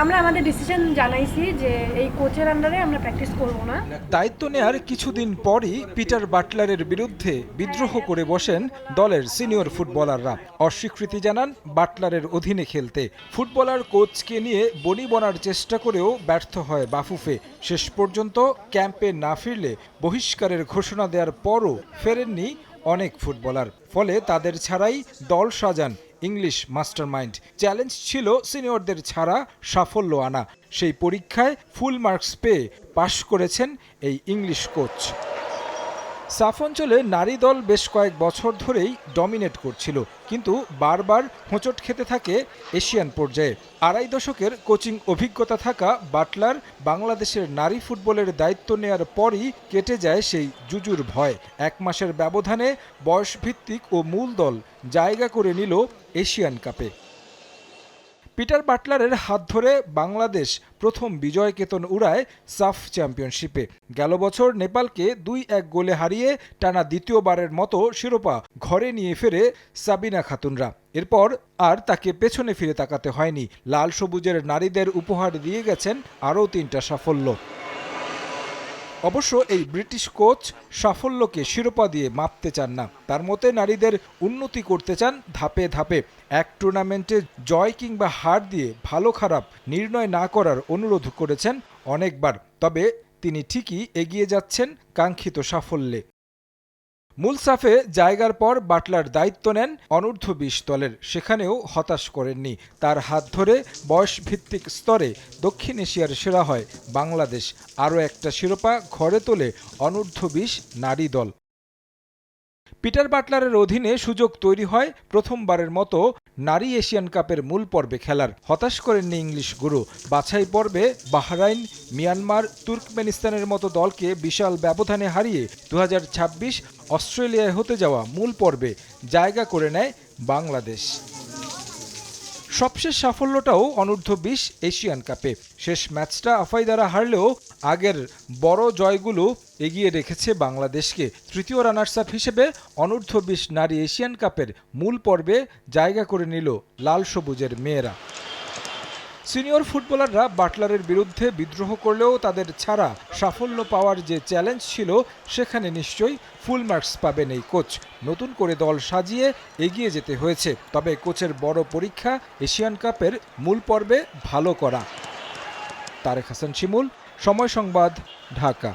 আমরা আমাদের ডিসিশন জানাইছি যে এই কোচের আন্ডারে আমরা প্র্যাকটিস করব না। দায়িত্ব নেয়ার কিছুদিন পরই পিটার বাটলারের বিরুদ্ধে বিদ্রোহ করে বসেন দলের সিনিয়র ফুটবলাররা। অস্বীকৃতি জানান বাটলারের অধীনে খেলতে। ফুটবলার কোচকে নিয়ে বনি বনার চেষ্টা করেও ব্যর্থ হয় বাফুফে। শেষ পর্যন্ত ক্যাম্পে না ফিরলে বহিষ্কারের ঘোষণা দেওয়ার পরও ফেরেননি অনেক ফুটবলার। ফলে তাদের ছাড়াই দল সাজান ইংলিশ মাস্টারমাইন্ড। চ্যালেঞ্জ ছিল সিনিয়রদের ছাড়া সাফল্য আনা। সেই পরীক্ষায় ফুল মার্কস পেয়ে পাশ করেছেন এই ইংলিশ কোচ। সাফ অঞ্চলে নারী দল বেশ কয়েক বছর ধরেই ডমিনেট করছিল, কিন্তু বারবার হোঁচট খেতে থাকে এশিয়ান পর্যায়ে। আড়াই দশকের কোচিং অভিজ্ঞতা থাকা বাটলার বাংলাদেশের নারী ফুটবলের দায়িত্ব নেয়ার পরই কেটে যায় সেই জুজুর ভয়। এক মাসের ব্যবধানে বয়সভিত্তিক ও মূল দল জায়গা করে নিল এশিয়ান কাপে। পিটার বাটলারের হাত ধরে বাংলাদেশ প্রথম বিজয় কেতন উড়ায় সাফ চ্যাম্পিয়নশিপে। গেল বছর নেপালকে দুই এক গোলে হারিয়ে টানা দ্বিতীয়বারের মতো শিরোপা ঘরে নিয়ে ফেরে সাবিনা খাতুনরা। এরপর আর তাকে পেছনে ফিরে তাকাতে হয়নি। লাল সবুজের নারীদের উপহার দিয়ে গেছেন আরও তিনটা সাফল্য। অবশ্য এই ব্রিটিশ কোচ সাফল্যকে শিরোপা দিয়ে মাপতে চান না। তার মতে, নারীদের উন্নতি করতে চান ধাপে ধাপে। এক টুর্নামেন্টে জয় কিংবা হার দিয়ে ভালো খারাপ নির্ণয় না করার অনুরোধ করেছেন অনেকবার। তবে তিনি ঠিকই এগিয়ে যাচ্ছেন কাঙ্ক্ষিত সাফল্যে। মূল সাফে জায়গার পর বাটলার দায়িত্ব নেন অনূর্ধ্ব বিশ দলের। সেখানেও হতাশ করেননি। তার হাত ধরে বয়স ভিত্তিক স্তরে দক্ষিণ এশিয়ার সেরা হয় বাংলাদেশ। আরও একটা শিরোপা ঘরে তোলে অনূর্ধ্ব বিশ নারী দল। পিটার বাটলারের অধীনে সুযোগ তৈরি হয় প্রথমবারের মতো নারী এশিয়ান কাপের মূল পর্বে খেলার হতাশ করেননি ইংলিশ গুরু। বাছাই পর্বে বাহরাইন, মিয়ানমার, তুর্কমেনিস্তানের মতো দলকে বিশাল ব্যবধানে হারিয়ে দু হাজার ছাব্বিশ অস্ট্রেলিয়ায় হতে যাওয়া মূল পর্বে জায়গা করে নেয় বাংলাদেশ। সবশেষ সাফল্যটাও অনূর্ধ্ব বিশ এশিয়ান কাপে। শেষ ম্যাচটা আফাই দ্বারা হারলেও আগের বড় জয়গুলো এগিয়ে রেখেছে বাংলাদেশকে। তৃতীয় রানার্স আপ হিসেবে অনূর্ধ্ব বিশ নারী এশিয়ান কাপের মূল পর্বে জায়গা করে নিল লাল সবুজের মেয়েরা। সিনিয়র ফুটবলাররা বাটলারের বিরুদ্ধে বিদ্রোহ করলেও তাদের ছাড়া সাফল্য পাওয়ার যে চ্যালেঞ্জ ছিল, সেখানে নিশ্চয়ই ফুল মার্কস পাবেন এই কোচ। নতুন করে দল সাজিয়ে এগিয়ে যেতে হয়েছে। তবে কোচের বড় পরীক্ষা এশিয়ান কাপের মূল পর্বে ভালো করা। তারেক হাসান শিমুল, সময় সংবাদ, ঢাকা।